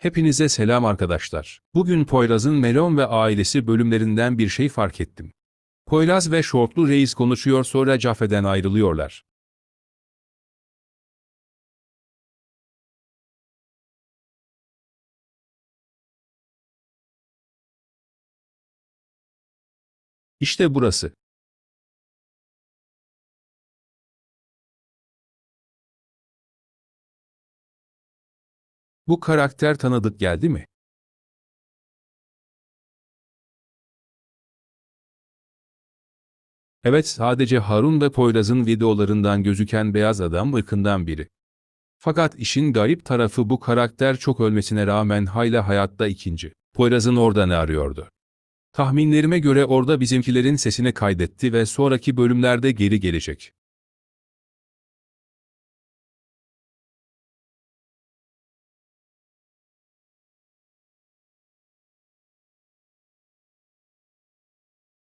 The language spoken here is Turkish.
Hepinize selam arkadaşlar. Bugün Poyraz'ın Melon ve ailesi bölümlerinden bir şey fark ettim. Poyraz ve Şortlu Reis konuşuyor sonra Cafe'den ayrılıyorlar. İşte burası. Bu karakter tanıdık geldi mi? Evet sadece Harun ve Poyraz'ın videolarından gözüken beyaz adam ırkından biri. Fakat işin garip tarafı bu karakter çok ölmesine rağmen hala hayatta ikinci. Poyraz'ın orada ne arıyordu? Tahminlerime göre orada bizimkilerin sesini kaydetti ve sonraki bölümlerde geri gelecek.